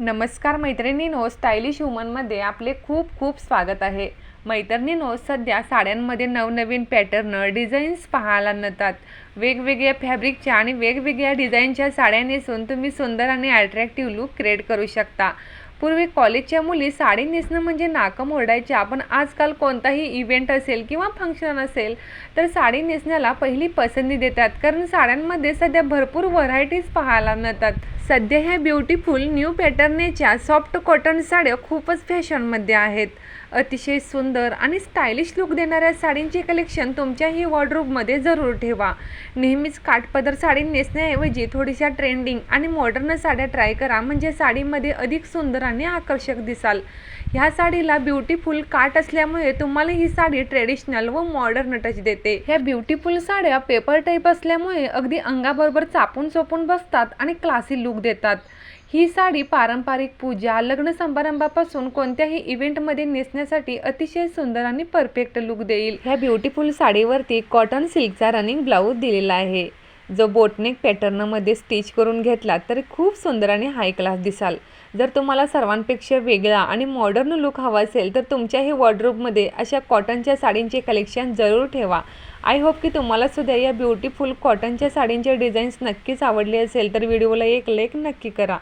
नमस्कार मैत्रिणींनो स्टायलिश वुमनमध्ये आपले खूप खूप स्वागत आहे. मैत्रिणींनो सध्या साड्यांमध्ये नवनवीन पॅटर्न डिझाईन्स पाहायला मिळतात वेगवेगळ्या फॅब्रिकच्या आणि वेगवेगळ्या डिझाईनच्या साड्या नेसून तुम्ही सुंदर आणि अट्रॅक्टिव्ह लुक क्रिएट करू शकता. पूर्वी कॉलेजच्या मुली साडी नेसणं म्हणजे नाकं ओरडायच्या पण आजकाल कोणताही इव्हेंट असेल किंवा फंक्शन असेल तर साडी नेसण्याला पहिली पसंती देतात. कारण साड्यांमध्ये सध्या भरपूर व्हरायटीज पाहायला मिळतात सध्या ह्या ब्युटिफुल न्यू पॅटर्नेच्या सॉफ्ट कॉटन साड्या खूपच फॅशनमध्ये आहेत. अतिशय सुंदर आणि स्टायलिश लुक देणाऱ्या साडींचे कलेक्शन तुमच्याही वॉर्डरोबमध्ये जरूर ठेवा. नेहमीच काठपदर साडी नेसण्याऐवजी थोडीशा ट्रेंडिंग आणि मॉडर्न साड्या ट्राय करा म्हणजे साडीमध्ये अधिक सुंदर आणि आकर्षक दिसाल. ह्या साडीला ब्युटिफुल काठ असल्यामुळे तुम्हाला ही साडी ट्रेडिशनल व मॉडर्न टच देते. ह्या ब्युटिफुल साड्या पेपर टाईप असल्यामुळे अगदी अंगाबरोबर चापून चोपून बसतात आणि क्लासी लुक देतात. ही साडी पारंपरिक पूजा लग्न समारंभापासून कोणत्याही इव्हेंटमध्ये नेसण्यासाठी अतिशय सुंदर आणि परफेक्ट लुक देईल. ह्या ब्युटिफुल साडीवरती कॉटन सिल्कचा रनिंग ब्लाऊज दिलेला आहे. जो बोटनेक पॅटर्नमध्ये स्टिच करून घेतला तर खूप सुंदर आणि हाय क्लास दिसाल. जर तुम्हाला सर्वांपेक्षा वेगळा आणि मॉडर्न लुक हवा असेल तर तुमच्याही वॉर्डरोबमध्ये अशा कॉटनच्या साडींचे कलेक्शन जरूर ठेवा. आय होप की तुम्हाला सुद्धा या ब्युटिफुल कॉटनच्या साडींचे डिझाईन्स नक्कीच आवडले असेल तर व्हिडिओला एक लेख नक्की करा.